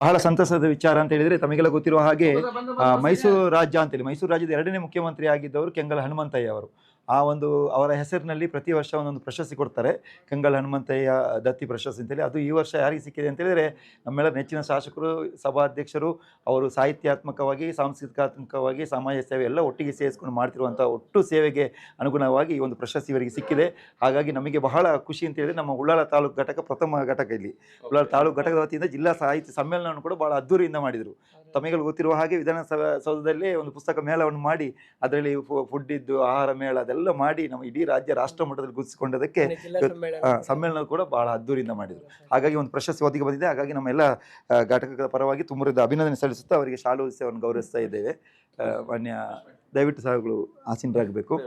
ಬಹಳ ಸಂತಸದ ವಿಚಾರ ಅಂತ ಹೇಳಿದ್ರೆ ತಮಗೆಲ್ಲ ಗೊತ್ತಿರುವ ಹಾಗೆ ಆ, ಮೈಸೂರು ರಾಜ್ಯ ಅಂತೇಳಿ ಮೈಸೂರು ರಾಜ್ಯದ ಎರಡನೇ ಮುಖ್ಯಮಂತ್ರಿ ಆಗಿದ್ದವರು ಕೆಂಗಲ್ ಹನುಮಂತಯ್ಯ ಅವರು. ಆ ಒಂದು ಅವರ ಹೆಸರಿನಲ್ಲಿ ಪ್ರತಿ ವರ್ಷ ಒಂದೊಂದು ಪ್ರಶಸ್ತಿ ಕೊಡ್ತಾರೆ. ಕಂಗಲ್ ಹನುಮಂತಯ್ಯ ದತ್ತಿ ಪ್ರಶಸ್ತಿ ಅಂತೇಳಿ. ಅದು ಈ ವರ್ಷ ಯಾರಿಗೆ ಸಿಕ್ಕಿದೆ ಅಂತ ಹೇಳಿದ್ರೆ ನಮ್ಮೆಲ್ಲ ನೆಚ್ಚಿನ ಶಾಸಕರು ಸಭಾಧ್ಯಕ್ಷರು ಅವರು ಸಾಹಿತ್ಯಾತ್ಮಕವಾಗಿ ಸಾಂಸ್ಕೃತಿಕಾತ್ಮಕವಾಗಿ ಸಮಾಜ ಸೇವೆ ಎಲ್ಲ ಒಟ್ಟಿಗೆ ಸೇರಿಸ್ಕೊಂಡು ಮಾಡ್ತಿರುವಂಥ ಒಟ್ಟು ಸೇವೆಗೆ ಅನುಗುಣವಾಗಿ ಈ ಒಂದು ಪ್ರಶಸ್ತಿ ಇವರಿಗೆ ಸಿಕ್ಕಿದೆ. ಹಾಗಾಗಿ ನಮಗೆ ಬಹಳ ಖುಷಿ ಅಂತ ಹೇಳಿದ್ರೆ ನಮ್ಮ ಉಳ್ಳಾಲ ತಾಲೂಕು ಘಟಕ ಪ್ರಥಮ ಘಟಕ ಇಲ್ಲಿ. ಉಳ್ಳಾಲ ತಾಲೂಕು ಘಟಕದ ವತಿಯಿಂದ ಜಿಲ್ಲಾ ಸಾಹಿತ್ಯ ಸಮ್ಮೇಳನವನ್ನು ಕೂಡ ಬಹಳ ಅದ್ದೂರಿಯಿಂದ ಮಾಡಿದರು. ತಮಗೆ ಗೊತ್ತಿರುವ ಹಾಗೆ ವಿಧಾನಸಭಾ ಸೌಧದಲ್ಲಿ ಒಂದು ಪುಸ್ತಕ ಮೇಳವನ್ನು ಮಾಡಿ ಅದರಲ್ಲಿ ಫುಡ್ ಇದ್ದು ಆಹಾರ ಮೇಳ ಅದೆಲ್ಲ ಮಾಡಿ ನಮ್ಮ ಇಡೀ ರಾಜ್ಯ ರಾಷ್ಟ್ರ ಮಟ್ಟದಲ್ಲಿ ಗುರುತಿಸಿಕೊಂಡದಕ್ಕೆ ಸಮ್ಮೇಳನ. ಕೂಡ ಬಹಳ ಅದ್ದೂರಿಯಿಂದ ಮಾಡಿದರು. ಹಾಗಾಗಿ ಒಂದು ಪ್ರಶಸ್ತಿ ಒದಗಿ ಬಂದಿದೆ. ಹಾಗಾಗಿ ನಮ್ಮ ಎಲ್ಲ ಆ, ಘಟಕದ ಪರವಾಗಿ ತುಂಬ ಅಭಿನಂದನೆ ಸಲ್ಲಿಸುತ್ತಾ ಅವರಿಗೆ ಶಾಲು ಉತ್ಸವವನ್ನು ಗೌರವಿಸ್ತಾ ಇದ್ದೇವೆ. ಮಾನ್ಯ ದಯವಿಟ್ಟು ಸಾವುಗಳು ಆಸೀನರಾಗಬೇಕು.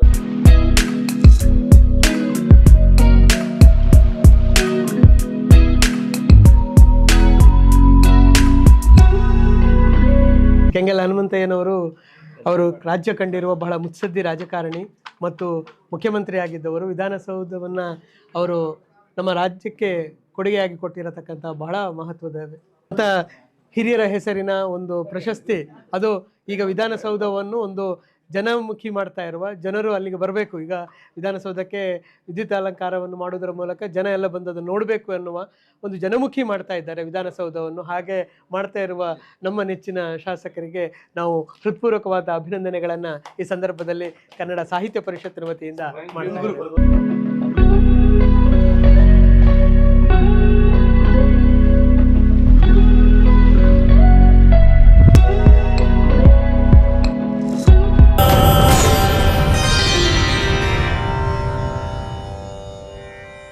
ಕೆಂಗಲ್ ಹನುಮಂತಯ್ಯನವರು ಅವರು ರಾಜ್ಯ ಕಂಡಿರುವ ಬಹಳ ಮುತ್ಸದ್ದಿ ರಾಜಕಾರಣಿ. ಮತ್ತು ಮುಖ್ಯಮಂತ್ರಿ ಆಗಿದ್ದವರು ವಿಧಾನಸೌಧವನ್ನು ಅವರು ನಮ್ಮ ರಾಜ್ಯಕ್ಕೆ ಕೊಡುಗೆಯಾಗಿ ಕೊಟ್ಟಿರತಕ್ಕಂಥ ಬಹಳ ಮಹತ್ವದ ಅಂತ ಹಿರಿಯರ ಹೆಸರಿನ ಒಂದು ಪ್ರಶಸ್ತಿ. ಅದು ಈಗ ವಿಧಾನಸೌಧವನ್ನು ಒಂದು ಜನಮುಖಿ ಮಾಡ್ತಾ ಇರುವ ಜನರು ಅಲ್ಲಿಗೆ ಬರಬೇಕು. ಈಗ ವಿಧಾನಸೌಧಕ್ಕೆ ವಿದ್ಯುತ್ ಅಲಂಕಾರವನ್ನು ಮಾಡುವುದರ ಮೂಲಕ ಜನ ಎಲ್ಲ ಬಂದು ಅದನ್ನು ನೋಡಬೇಕು ಎನ್ನುವ ಒಂದು ಜನಮುಖಿ ಮಾಡ್ತಾ ಇದ್ದಾರೆ ವಿಧಾನಸೌಧವನ್ನು. ಹಾಗೆ ಮಾಡ್ತಾ ಇರುವ ನಮ್ಮ ನೆಚ್ಚಿನ ಶಾಸಕರಿಗೆ ನಾವು ಹೃತ್ಪೂರ್ವಕವಾದ ಅಭಿನಂದನೆಗಳನ್ನು ಈ ಸಂದರ್ಭದಲ್ಲಿ ಕನ್ನಡ ಸಾಹಿತ್ಯ ಪರಿಷತ್ತಿನ ವತಿಯಿಂದ ಮಾಡ್ತಾ ಇದ್ದೇವೆ.